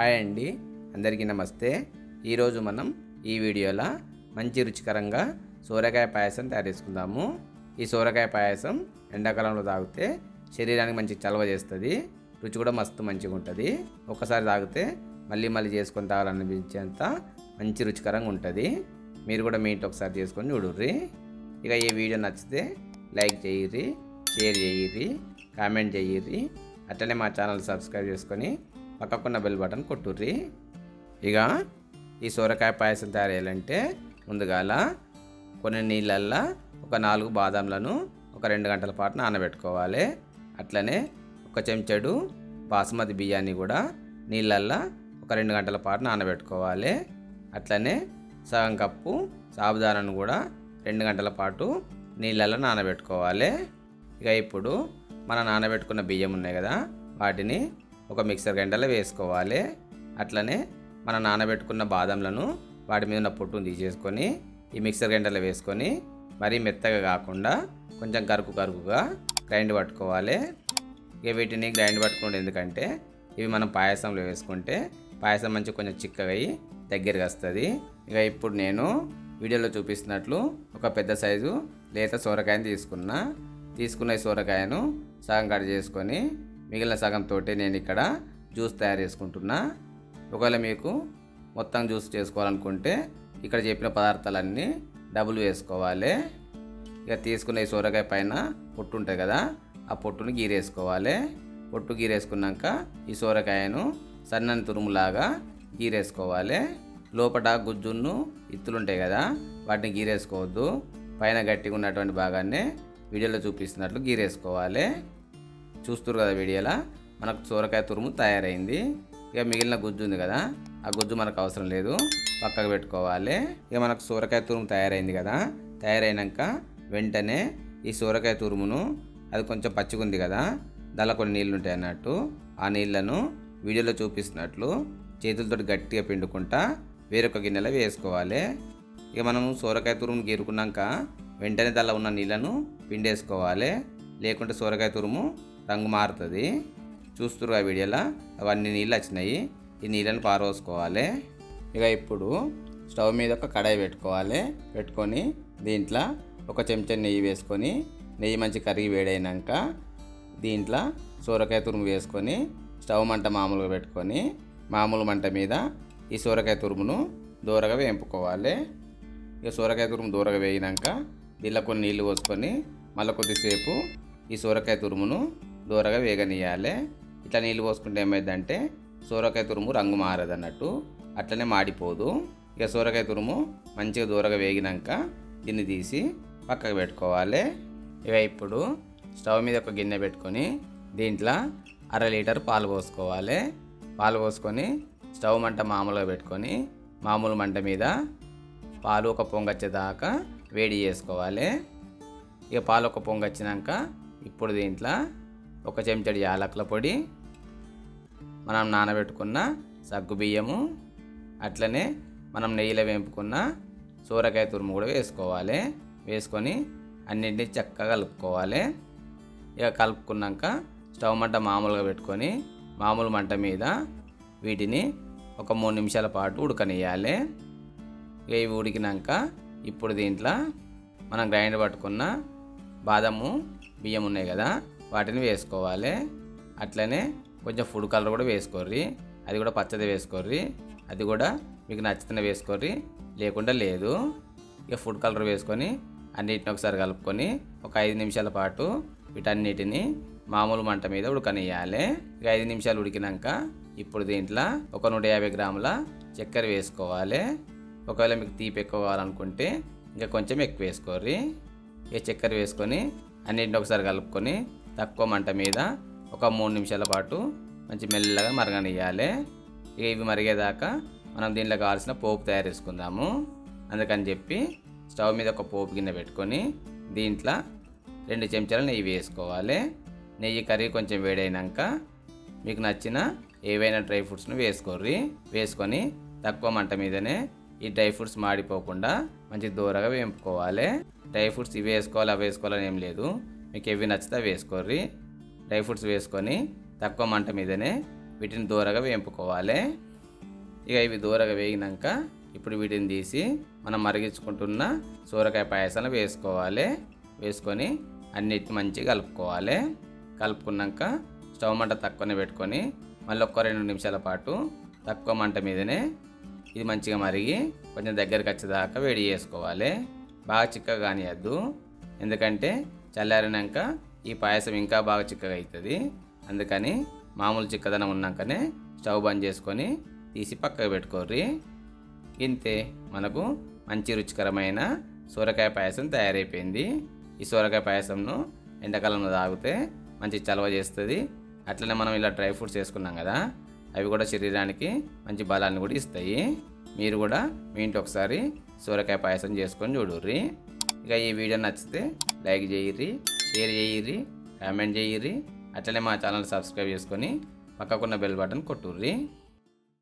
Hi అండి. అందరికీ నమస్తే. ఈరోజు మనం ఈ వీడియోలో మంచి రుచికరంగా సోరకాయ పాయసం తయారు చేసుకుందాము. ఈ సోరకాయ పాయసం ఎండాకాలంలో తాగితే శరీరానికి మంచి చలవ చేస్తుంది. రుచి కూడా మస్తు మంచిగా ఉంటుంది. ఒకసారి తాగితే మళ్ళీ మళ్ళీ చేసుకొని తాగాలనిపించేంత మంచి రుచికరంగా ఉంటుంది. మీరు కూడా మీ ఇంటి ఒకసారి చేసుకొని చూడుర్రి. ఇక ఈ వీడియో నచ్చితే లైక్ చేయిర్రి షేర్ చేయిర్రి కామెంట్ చేయిర్రి. అట్లనే మా ఛానల్ సబ్స్క్రైబ్ చేసుకొని పక్కకున్న బెల్ బటన్ కొట్టుర్రి. ఇక ఈ సొరకాయ పాయసం తయారు చేయాలంటే ముందుగాల కొన్ని నీళ్ళల్లో ఒక నాలుగు బాదంలను ఒక రెండు గంటల పాటు నానబెట్టుకోవాలి. అట్లనే ఒక చెంచాడు బాసుమతి బియ్యాన్ని కూడా నీళ్ళల్లో ఒక రెండు గంటల పాటు నానబెట్టుకోవాలి. అట్లనే సగం కప్పు సాబుదానాను కూడా రెండు గంటల పాటు నీళ్ళల్లో నానబెట్టుకోవాలి. ఇక ఇప్పుడు మన నానబెట్టుకున్న బియ్యం ఉన్నాయి కదా వాటిని ఒక మిక్సర్ గంటలో వేసుకోవాలి. అట్లనే మన నానబెట్టుకున్న బాదంలను వాటి మీద ఉన్న పొట్టును తీసేసుకొని ఈ మిక్సర్ గంటలో వేసుకొని మరీ మెత్తగా కాకుండా కొంచెం కరుకు కరుకుగా గ్రైండ్ పట్టుకోవాలి. ఇక వీటిని గ్రైండ్ పట్టుకోండి ఎందుకంటే ఇవి మనం పాయసంలో వేసుకుంటే పాయసం మంచి కొంచెం చిక్కగా అయ్యి దగ్గరికి వస్తుంది. ఇక ఇప్పుడు నేను వీడియోలో చూపిస్తున్నట్లు ఒక పెద్ద సైజు లేత సోరకాయను తీసుకున్నా. తీసుకున్న ఈ సోరకాయను సగం కట్ చేసుకొని మిగిలిన సగంతో నేను ఇక్కడ జ్యూస్ తయారు చేసుకుంటున్నా. ఒకవేళ మీకు మొత్తం జ్యూస్ చేసుకోవాలనుకుంటే ఇక్కడ చెప్పిన పదార్థాలన్నీ డబుల్ వేసుకోవాలి. ఇక తీసుకున్న ఈ సొరకాయ పైన పొట్టు ఉంటుంది కదా ఆ పొట్టును గీరేసుకోవాలి. పొట్టు గీరేసుకున్నాక ఈ సొరకాయను సన్నని తురుములాగా గీరేసుకోవాలి. లోపల గుజ్జును ఇత్తులు ఉంటాయి కదా వాటిని గీరేసుకోవద్దు. పైన గట్టిగా ఉన్నటువంటి భాగాన్ని వీడియోలో చూపిస్తున్నట్లు గీరేసుకోవాలి. చూస్తారు కదా వీడియోలో. మనకు సోరకాయ తురుము తయారైంది. ఇక మిగిలిన గుజ్జు ఉంది కదా ఆ గుజ్జు మనకు అవసరం లేదు. పక్కకు పెట్టుకోవాలి. ఇక మనకు సోరకాయ తురుము తయారైంది కదా తయారైనాక వెంటనే ఈ సోరకాయ తురుమును అది కొంచెం పచ్చిగా ఉంది కదా దానిలో కొన్ని నీళ్ళు ఉంటాయి అన్నట్టు. ఆ నీళ్ళను వీడియోలో చూపిస్తున్నట్లు చేతులతో గట్టిగా పిండుకుంటా వేరొక గిన్నెలో వేసుకోవాలి. ఇక మనం సోరకాయ తురుము గీరుకున్నాక వెంటనే దానిలో ఉన్న నీళ్ళను పిండేసుకోవాలి. లేకుంటే సోరకాయ తురుము రంగు మారుతుంది. చూస్తురు ఆ వీడియోలో? అవన్నీ నీళ్ళు వచ్చినాయి. ఈ నీళ్ళని పారవోసుకోవాలి ఇక ఇప్పుడు స్టవ్ మీద ఒక కడాయి పెట్టుకోవాలి. పెట్టుకొని దీంట్లో ఒక చెంచా నెయ్యి వేసుకొని నెయ్యి మంచి కరిగి వేడైనాక దీంట్లో సోరకాయ తురుము వేసుకొని స్టవ్ మంట మామూలుగా పెట్టుకొని మామూలు మంట మీద ఈ సోరకాయ తురుమును దూరగా వేయింపుకోవాలి ఇక సోరకాయ తురుము దూరగా వేయినాక దీనిలో కొన్ని నీళ్ళు పోసుకొని మళ్ళీ కొద్దిసేపు ఈ సోరకాయ తురుమును దూరగా వేగనీయాలి ఇట్లా నీళ్ళు పోసుకుంటే ఏమైందంటే సోరకాయ తురుము రంగు మారదు అన్నట్టు అట్లనే మాడిపోదు. ఇక సోరకాయ తురుము మంచిగా దూరగా వేగినాక దీన్ని తీసి పక్కకు పెట్టుకోవాలి. ఇక ఇప్పుడు స్టవ్ మీద ఒక గిన్నె పెట్టుకొని దీంట్లో అర లీటర్ పాలు పోసుకోవాలి. పాలు పోసుకొని స్టవ్ మంట మామూలుగా పెట్టుకొని మామూలు మంట మీద పాలు ఒక పొంగొచ్చేదాకా వేడి చేసుకోవాలి. ఇక పాలు ఒక పొంగొచ్చినాక ఇప్పుడు దీంట్లో ఒక చెంచడి యాలకుల పొడి మనం నానబెట్టుకున్న సగ్గు బియ్యము అట్లనే మనం నెయ్యిలో వేపుకున్న సూరకాయ తురుము కూడా వేసుకోవాలి. వేసుకొని అన్నింటినీ చక్కగా కలుపుకోవాలి. ఇక కలుపుకున్నాక స్టవ్ మంట మామూలుగా పెట్టుకొని మామూలు మంట మీద వీటిని ఒక మూడు నిమిషాల పాటు ఉడకనియాలి ఇక ఇవి ఉడికినాక ఇప్పుడు దీంట్లో మనం గ్రైండ్ పట్టుకున్న బాదము బియ్యం ఉన్నాయి కదా వాటిని వేసుకోవాలి. అట్లనే కొంచెం ఫుడ్ కలర్ కూడా వేసుకోర్రి. అది కూడా పచ్చది వేసుకోర్రి. అది కూడా మీకు నచ్చితేనే వేసుకోర్రి. లేకుండా లేదు. ఇక ఫుడ్ కలర్ వేసుకొని అన్నిటిని ఒకసారి కలుపుకొని ఒక ఐదు నిమిషాల పాటు వీటన్నిటిని మామూలు మంట మీద ఉడకనియాలి ఇక ఐదు నిమిషాలు ఉడికినాక ఇప్పుడు దీంట్లో ఒక నూట యాభై గ్రాముల చక్కెర వేసుకోవాలి. ఒకవేళ మీకు తీపి ఎక్కువ కావాలనుకుంటే ఇంకా కొంచెం ఎక్కువ వేసుకోర్రి. ఇక చక్కెర వేసుకొని అన్నింటిని ఒకసారి కలుపుకొని తక్కువ మంట మీద ఒక మూడు నిమిషాల పాటు మంచి మెల్లగా మరగనియాలి ఇక ఇవి మరిగేదాకా మనం దీంట్లో కావాల్సిన పోపు తయారు చేసుకుందాము. అందుకని చెప్పి స్టవ్ మీద ఒక పోపు గిన్నె పెట్టుకొని దీంట్లో రెండు చెంచాల నెయ్యి వేసుకోవాలి. నెయ్యి కర్రీ కొంచెం వేడైనాక మీకు నచ్చిన ఏవైనా డ్రై ఫ్రూట్స్ను వేసుకోర్రి. వేసుకొని తక్కువ మంట మీదనే ఈ డ్రై ఫ్రూట్స్ మాడిపోకుండా మంచి దూరగా వేపుకోవాలి. డ్రై ఫ్రూట్స్ ఇవి వేసుకోవాలి అవి వేసుకోవాలని ఏం లేదు. మీకు ఎవి నచ్చితే వేసుకోర్రి. డ్రై ఫ్రూట్స్ వేసుకొని తక్కువ మంట మీదనే వీటిని దూరగా వేంపుకోవాలి ఇక ఇవి దూరగా వేగినాక ఇప్పుడు వీటిని తీసి మనం మరిగించుకుంటున్న సూరకాయ పాయసాలు వేసుకోవాలి. వేసుకొని అన్నిటిని మంచిగా కలుపుకోవాలి. కలుపుకున్నాక స్టవ్ మంట తక్కువనే పెట్టుకొని మళ్ళీ ఒక్క రెండు నిమిషాల పాటు తక్కువ మంట మీదనే ఇది మంచిగా మరిగి కొంచెం దగ్గరికి వచ్చేదాకా వేడి చేసుకోవాలి. బాగా చిక్కగా కానియద్దు. ఎందుకంటే చల్లారినాక ఈ పాయసం ఇంకా బాగా చిక్కగా అవుతుంది అందుకని మామూలు చిక్కదనం ఉన్నాకనే స్టవ్ బంద్ చేసుకొని తీసి పక్కకు పెట్టుకోర్రి. ఇంతే మనకు మంచి రుచికరమైన సూరకాయ పాయసం తయారైపోయింది. ఈ సూరకాయ పాయసంను ఎండాకాలంలో తాగితే మంచి చలవ చేస్తుంది. అట్లనే మనం ఇలా డ్రై ఫ్రూట్స్ వేసుకున్నాం కదా అవి కూడా శరీరానికి మంచి బలాన్ని కూడా ఇస్తాయి. మీరు కూడా మీ ఇంటి ఒకసారి సూరకాయ పాయసం చేసుకొని చూడుర్రి. ఇక ఈ వీడియో నచ్చితే లైక్ చేయిర్రి షేర్ చేయిర్రి కామెంట్ చేయిర్రి అట్లనే మా ఛానల్ సబ్స్క్రైబ్ చేసుకొని పక్కకున్న బెల్ బటన్ కొట్టుర్రి.